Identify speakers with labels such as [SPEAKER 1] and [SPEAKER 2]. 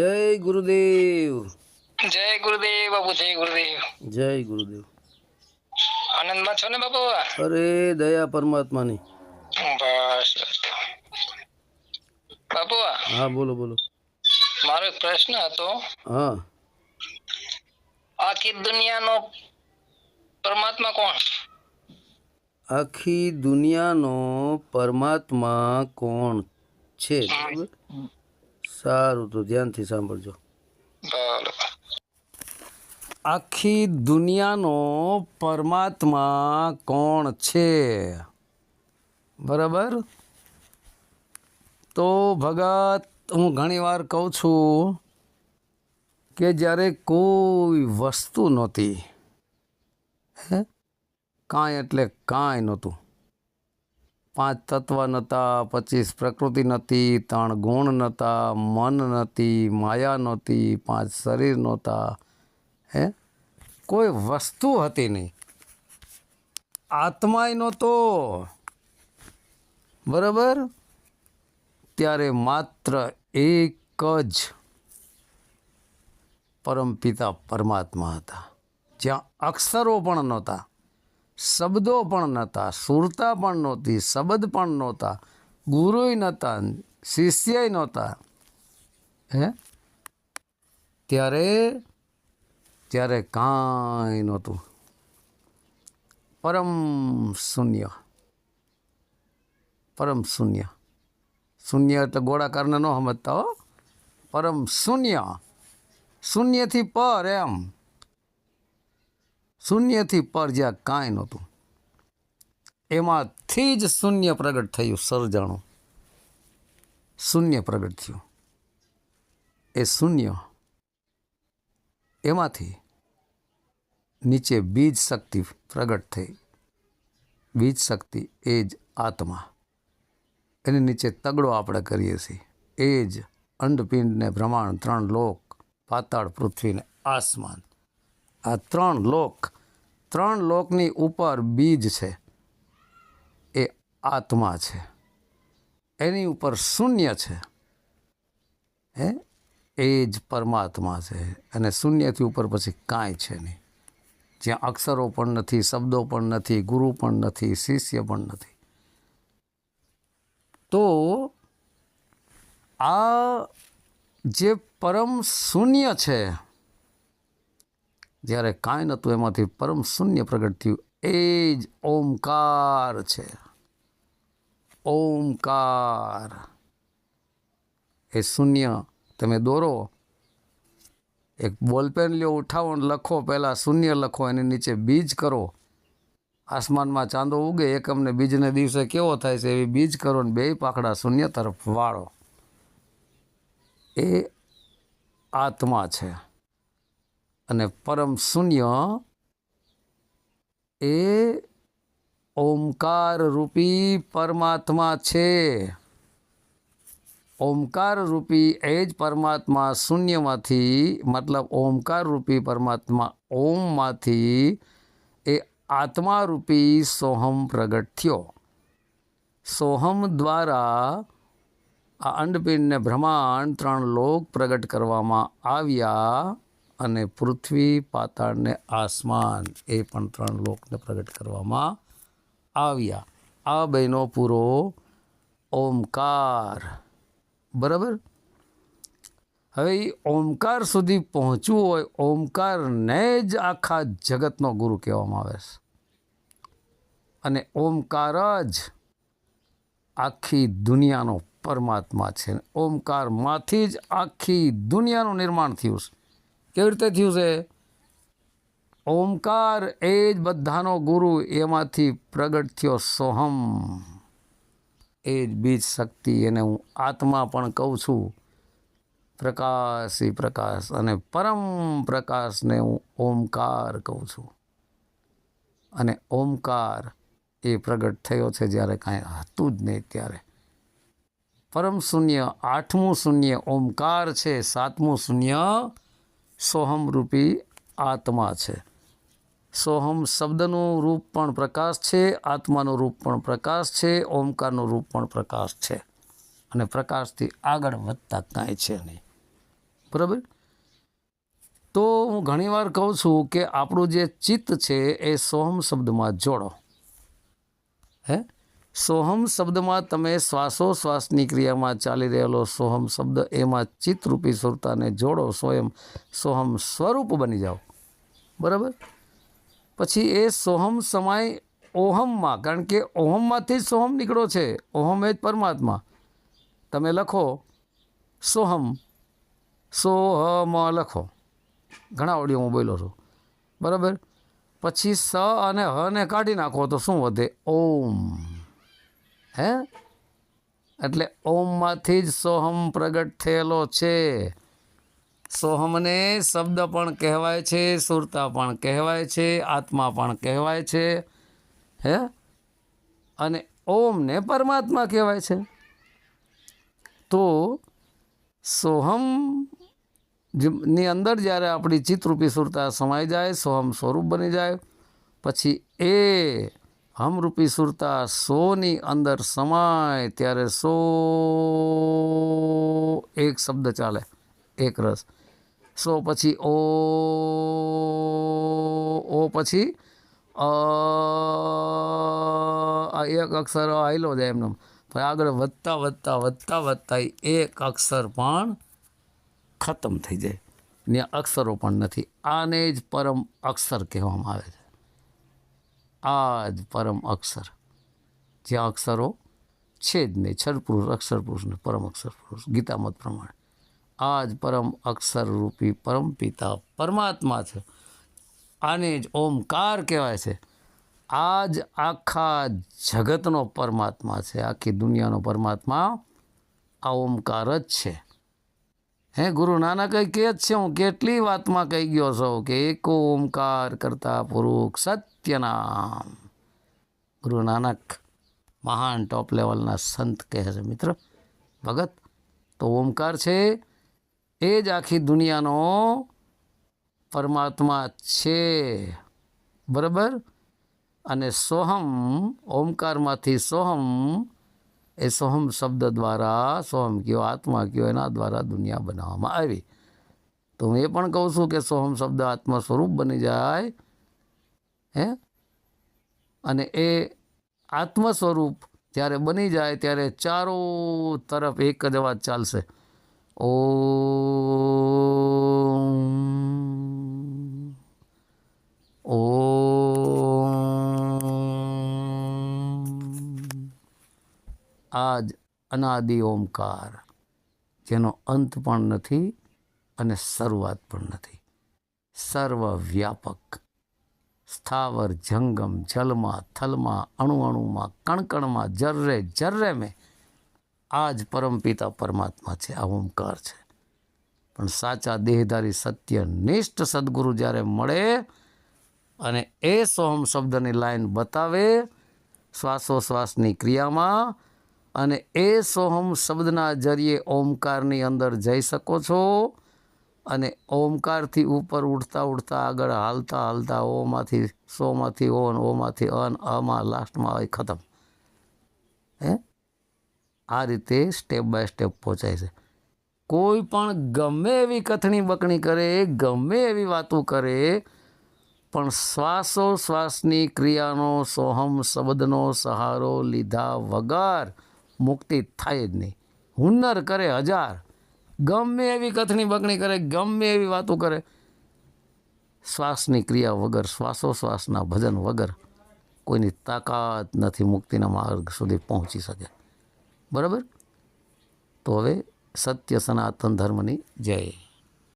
[SPEAKER 1] જય ગુરુદેવ.
[SPEAKER 2] જય ગુરુદેવ બાપુ જય ગુરુદેવ.
[SPEAKER 1] જય ગુરુદેવ.
[SPEAKER 2] આનંદમાં છો ને બાપુ
[SPEAKER 1] અરે દયા પરમાત્માની.
[SPEAKER 2] બસ બાપુ
[SPEAKER 1] હા બોલો બોલો.
[SPEAKER 2] મારો એક પ્રશ્ન હતો.
[SPEAKER 1] હા.
[SPEAKER 2] આખી દુનિયાનો પરમાત્મા કોણ?
[SPEAKER 1] આખી દુનિયાનો પરમાત્મા કોણ છે? બરાબર સારું તો ધ્યાનથી સાંભળજો. આખી દુનિયાનો પરમાત્મા કોણ છે? બરાબર? તો ભગત હું ઘણી વાર કહું છું કે જ્યારે કોઈ વસ્તુ નહોતી હે? કાંઈ એટલે કાંઈ નહોતું. પાંચ તત્વ નહોતા પચીસ પ્રકૃતિ નહોતી ત્રણ ગુણ નહોતા મન નહોતી માયા નહોતી પાંચ શરીર નહોતા હે? કોઈ વસ્તુ હતી નહીં. આત્માય નહોતો. બરાબર? ત્યારે માત્ર એક જ પરમપિતા પરમાત્મા હતા. જ્યાં અક્ષરો પણ નહોતા. શબ્દો પણ નહોતા, સુરતા પણ નહોતી, શબ્દ પણ નહોતા, ગુરુય નહોતા, શિષ્યય નહોતા. હે? ત્યારે ત્યારે કાંઈ નહોતું. પરમ શૂન્ય. પરમ શૂન્ય. શૂન્ય એટલે ગોળાકારને ન સમજતા હો. પરમ શૂન્ય. શૂન્યથી પર એમ. શૂન્યથી પર જ્યાં કાંઈ નહોતું. એમાંથી જ શૂન્ય પ્રગટ થયું સર્જાણું. શૂન્ય પ્રગટ થયું. એ શૂન્ય એમાંથી નીચે બીજ શક્તિ પ્રગટ થઈ. બીજ શક્તિ એ જ આત્મા. એની નીચે તગડો આપણે કરીએ છીએ. એ જ અંડપિંડને બ્રહ્માંડ ત્રણ લોક, પાતાળ પૃથ્વીને આસમાન. આ ત્રણ લોક, ત્રણ લોકની ઉપર બીજ છે. એ આત્મા છે. એની ઉપર શૂન્ય છે. હે? એ જ પરમાત્મા છે. અને શૂન્યથી ઉપર પછી કાંઈ છે નહીં. જ્યાં અક્ષરો પણ નથી, શબ્દો પણ નથી, ગુરુ પણ નથી, શિષ્ય પણ નથી. તો આ જે પરમ શૂન્ય છે જ્યારે કાંઈ નહોતું એમાંથી પરમ શૂન્ય પ્રગટ થયું, એ જ ઓમકાર છે. ઓમકાર. એ શૂન્ય, તમે દોરો. એક બોલપેન લ્યો, ઉઠાવો લખો. પહેલાં શૂન્ય લખો, એની નીચે બીજ કરો. આસમાનમાં ચાંદો ઉગે એકમને બીજને દિવસે કેવો થાય છે એવી બીજ કરો ને બે પાકડા શૂન્ય તરફ વાળો. એ આત્મા છે. અને પરમ શૂન્ય એ ઓમકાર રૂપી પરમાત્મા છે. ઓમકાર રૂપી એ જ પરમાત્મા શૂન્યમાંથી, મતલબ ઓમકાર રૂપી પરમાત્મા ઓમમાંથી એ આત્મા રૂપી સોહમ પ્રગટ થયો. સોહમ દ્વારા આ અંડપિંડ ને બ્રહ્માંડ ત્રણ લોક પ્રગટ કરવામાં આવ્યા. અને પૃથ્વી પાતાળ ને આસમાન, એ પણ ત્રણ લોકને પ્રગટ કરવામાં આવ્યા. આ બહેનો પૂરો ઓમકાર. બરાબર? હવે એ ઓમકાર સુધી પહોંચવું હોય, ઓમકારને જ આખા જગતનો ગુરુ કહેવામાં આવે છે. અને ઓમકાર જ આખી દુનિયાનો પરમાત્મા છે. ઓમકારમાંથી જ આખી દુનિયાનું નિર્માણ થયું છે. કેવી રીતે થયું છે? ઓમકાર એ જ બધાનો ગુરુ એમાંથી પ્રગટ થયો સોહમ. એ જ બીજ શક્તિ એને હું આત્મા પણ કહું છું. પ્રકાશી પ્રકાશ અને પરમ પ્રકાશને હું ઓમકાર કહું છું. અને ઓમકાર એ પ્રગટ થયો છે જ્યારે કાંઈ હતું જ નહીં ત્યારે. પરમ શૂન્ય, આઠમું શૂન્ય ઓમકાર છે, સાતમું શૂન્ય સોહમ રૂપી આત્મા છે. સોહમ શબ્દનું રૂપ પણ પ્રકાશ છે, આત્માનું રૂપ પણ પ્રકાશ છે, ઓમકારનું રૂપ પણ પ્રકાશ છે. અને પ્રકાશથી આગળ વધતા કાંઈ છે નહીં. બરાબર? તો હું ઘણીવાર કહું છું કે આપણું જે ચિત્ત છે એ સોહમ શબ્દમાં જોડો. હે? સોહમ શબ્દમાં તમે શ્વાસોશ્વાસની ક્રિયામાં ચાલી રહેલો સોહમ શબ્દ એમાં ચિત્તરૂપી સુરતાને જોડો સ્વયં સોહમ સ્વરૂપ બની જાઓ. બરાબર? પછી એ સોહમ સમાય ઓહમમાં, કારણ કે ઓહમમાંથી જ સોહમ નીકળો છે. ઓહમ એ જ પરમાત્મા. તમે લખો, સોહમ સોહમ લખો. ઘણા ઓડિયો હું બોલ્યો છું. બરાબર? પછી સ અને હ ને કાઢી નાખો તો શું વધે? ઓમ. હે? એટલે ઓમમાંથી જ સોહમ પ્રગટ થયેલો છે. સોહમને શબ્દ પણ કહેવાય છે, સુરતા પણ કહેવાય છે, આત્મા પણ કહેવાય છે. હે? અને ઓમને પરમાત્મા કહેવાય છે. તો સોહમની અંદર જ્યારે આપણી ચિત્તરૂપી સુરતા સમાઈ જાય, સોહમ સ્વરૂપ બની જાય, પછી એ હમરૂપી સુરતા સોની અંદર સમાય ત્યારે સો એક શબ્દ ચાલે, એક રસ. સો પછી ઓ ઓ પછી અ એક અક્ષર આવેલો જાય એમને પછી આગળ વધતા વધતા વધતા વધતા એક અક્ષર પણ ખતમ થઈ જાય. ને અક્ષરો પણ નથી. આને જ પરમ અક્ષર કહેવામાં આવે છે. આ જ પરમ અક્ષર. જ્યાં અક્ષરો છે જ નહીં છર પુરુષ અક્ષર પુરુષને પરમ અક્ષર પુરુષ ગીતામત પ્રમાણે. આ જ પરમ અક્ષર રૂપી પરમ પિતા પરમાત્મા છે. આને જ ઓમકાર કહેવાય છે. આ જ આખા જગતનો પરમાત્મા છે, આખી દુનિયાનો પરમાત્મા આ ઓમકાર જ છે. હે ગુરુ નાનક કહે જ છે, હું કેટલી વાતમાં કહી ગયો છો કે એક ઓમકાર કરતા પુરુષ સત્યનામ. ગુરુ નાનક મહાન ટોપ લેવલના સંત કહે છે મિત્ર. ભગત, તો ઓમકાર છે, એ જ આખી દુનિયાનો પરમાત્મા છે. બરાબર? અને સોહમ, ઓમકારમાંથી સોહમ એ સોહમ શબ્દ દ્વારા, સોહમ કયો આત્મા, કયો એના દ્વારા દુનિયા બનાવવામાં આવી. તો હું એ પણ કહું છું કે સોહમ શબ્દ આત્મા સ્વરૂપ બની જાય, હે? અને એ આત્મ સ્વરૂપ જ્યારે બની જાય ત્યારે ચારો તરફ એક જ અવાજ ચાલશે. ઓમ આ જ અનાદિ ઓમકાર, જેનો અંત પણ નથી અને શરૂઆત પણ નથી. સર્વવ્યાપક સ્થાવર જંગમ, જલમાં, થલમાં અણુ અણુમાં કણકણમાં, જર્રે જર્રે મેં આ જ પરમપિતા પરમાત્મા છે. આ ઓમકાર છે. પણ સાચા દેહધારી સત્ય નિષ્ઠ સદગુરુ જ્યારે મળે અને એ સોહમ શબ્દની લાઈન બતાવે, શ્વાસોશ્વાસની ક્રિયામાં અને એ સોહમ શબ્દના જરીએ ઓમકારની અંદર જઈ શકો છો અને ઓમકારથી ઉપર ઉઠતા ઉઠતા આગળ હાલતા હાલતા ઓમાંથી, સોમાંથી ઓન, ઓમાંથી અન અમાં લાસ્ટમાં હોય ખતમ. હે? આ રીતે સ્ટેપ બાય સ્ટેપ પહોંચાય છે. કોઈ પણ ગમે એવી કથણી બકણી કરે, ગમે એવી વાતો કરે, પણ શ્વાસો શ્વાસની ક્રિયાનો, સોહમ શબ્દનો સહારો લીધા વગર મુક્તિ થાય જ નહીં. હુન્નર કરે હજાર. ગમે એવી કથણી બકણી કરે, ગમે એવી વાતો કરે. શ્વાસની ક્રિયા વગર, શ્વાસોશ્વાસના ભજન વગર કોઈની તાકાત નથી મુક્તિના માર્ગ સુધી પહોંચી શકે. બરાબર? તો હવે સત્ય સનાતન ધર્મની જય.